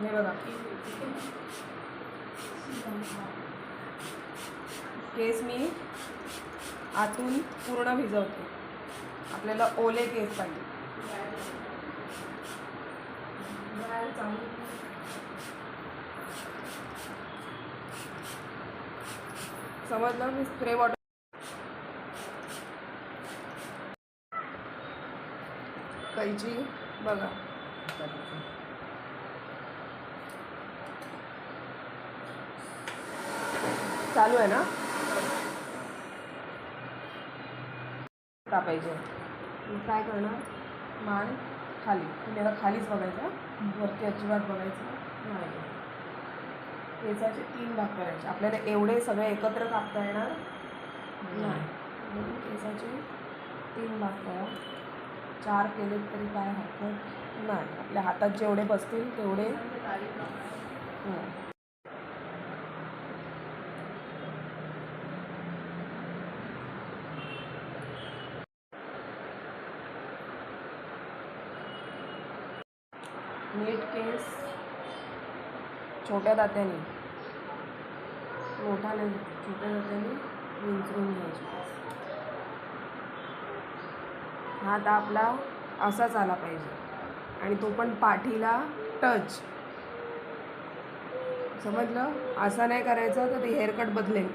हे बघा. केस मी आतून पूर्ण भिजवते. आपल्याला ओले केस पाहिजे. समजलं? मी स्प्रे वॉटर कैची बघा. चालू आहे ना? कापायचे काय करणार? मान खाली. तुम्ही आता खालीच बघायचं वरती अजिबात बघायचं नाही केसाचे तीन भाग करायचे. आपल्याला एवढे सगळे एकत्र कापता येणार नाही. म्हणून केसाचे तीन भाग करा. चार केलेत तरी काय हरकत नाही. आपल्या हातात जेवढे बसतील तेवढे. हो. नीट केस छोट्या दात्याने. मोठा नाही छोट्या दात्याने विंचरून घ्यायचे. हात आपला असाच आला पाहिजे. आणि तो पण पाठीला टच समजलं? असं नाही करायचं तर ते हेअरकट बदलेल.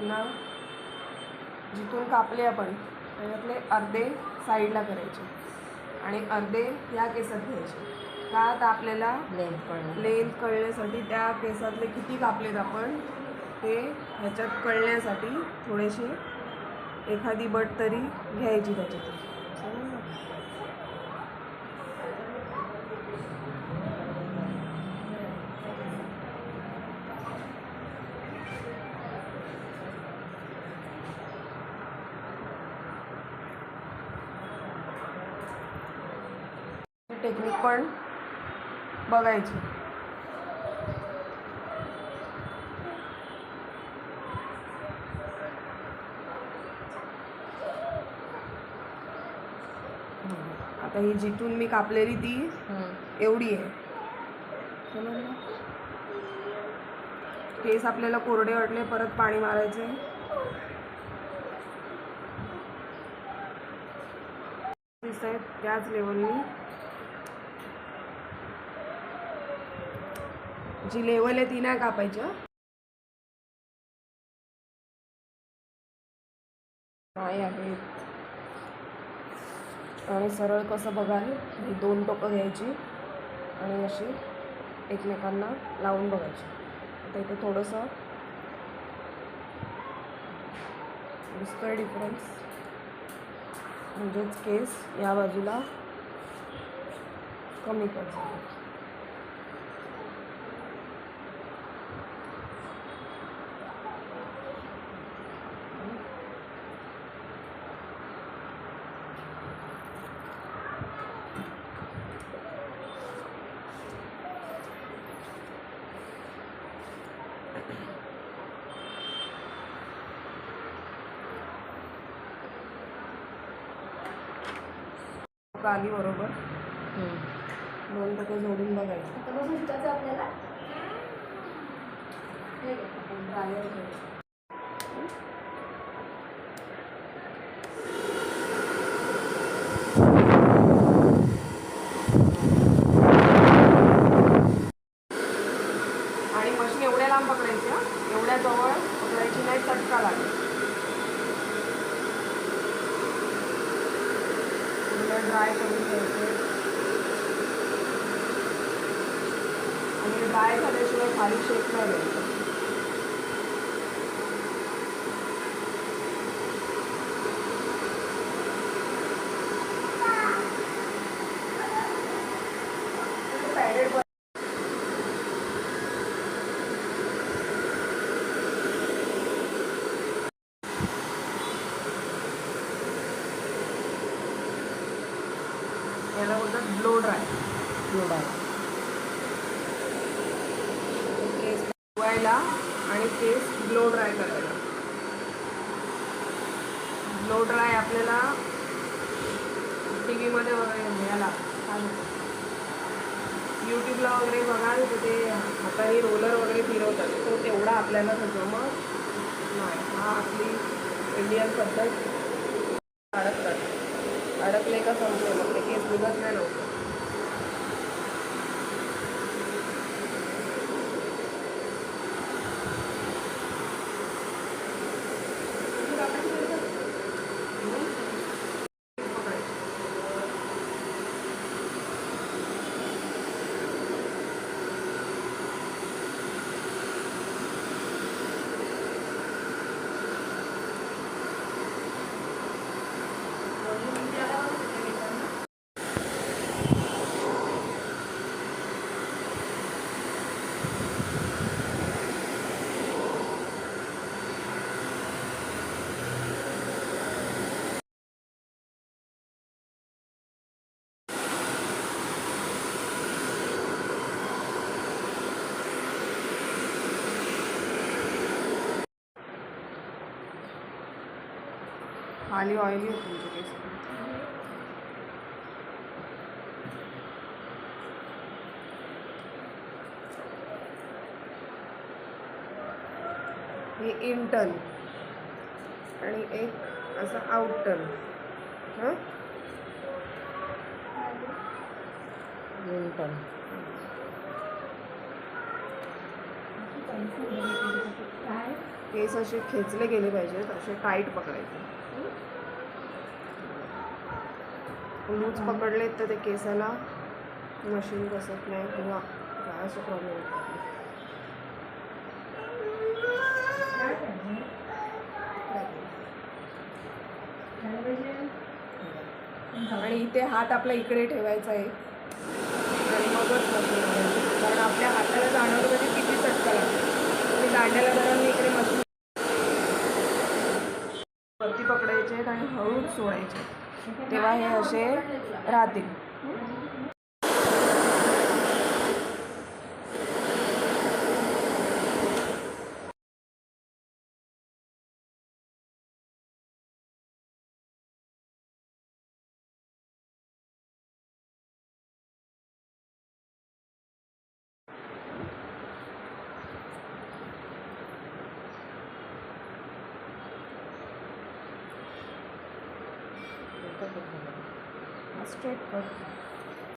पुन्हा जिथून कापले आपण त्याच्यातले अर्धे साईडला करायचे आणि अर्धे या केसात घ्यायचे. का तर आपल्याला लेंथ कळण्यासाठी त्या केसातले किती कापलेत आपण ते ह्याच्यात कळण्यासाठी थोडेसे एखादी बट तरी घ्यायची त्याच्यातून समजलं? टेक्निक पण बघायची. आता ही जिथून मी कापलेली ती एवढी आहे? केस आपल्याला कोरडे वाटले परत पाणी मारायचे. दिसत आहेत त्याच लेवलनी जी लेवल आहे ती नाही कापायची काय आहे? आणि सरळ कसं बघाल ही दोन टोकं घ्यायची आणि अशी एकमेकांना लावून बघायची. आता इथे थोडंसं दुसरं डिफरन्स म्हणजेच केस या बाजूला कमी करतो आली बरोबर. दोन टक्के जोडून बघायचं. आपण ड्रायर घ्यायचं. आणि मशीन एवढ्या लांब पकडायची हं. एवढ्या जवळ पकडायची नाही चटका लागेल ड्राय करून घ्यायचे आणि ड्राय झाल्याशिवाय खाली शेक नाही द्यायचं. म्हणतात ब्लो ड्राय एवढा आहे केस धुवायला आणि केस ब्लो ड्राय करायला. ब्लो ड्राय आपल्याला टी व्हीमध्ये वगैरे म्हणतात यूट्यूबला वगैरे बघाल तर ते हाताने रोलर वगैरे फिरवतात. तो तेवढा आपल्याला जमत नाही. हा आपली इंडियन पद्धत. अडकतात. अडकले का समजलं Gracias. खाली ऑइली होते तुमचे केस हे इंटर्न आणि एक असं आउटर्न हां? इंटर्न केस असे खेचले गेले पाहिजेत असे टाईट पकडायचे. लूज पकडलेत तर ते केसाला मशीन बसत नाही किंवा काय असं प्रॉब्लेम आणि इथे हात आपला इकडे ठेवायचा आहे. आणि मगच मशीन. कारण आपल्या हाताला जाणवलं म्हणजे किती चटका लागतो. तुम्ही दांड्याला धरून इकडे मशीन वरती पकडायचे आहेत आणि हळूच सोडायचे तेव्हा हे असे राहतील demonstrate good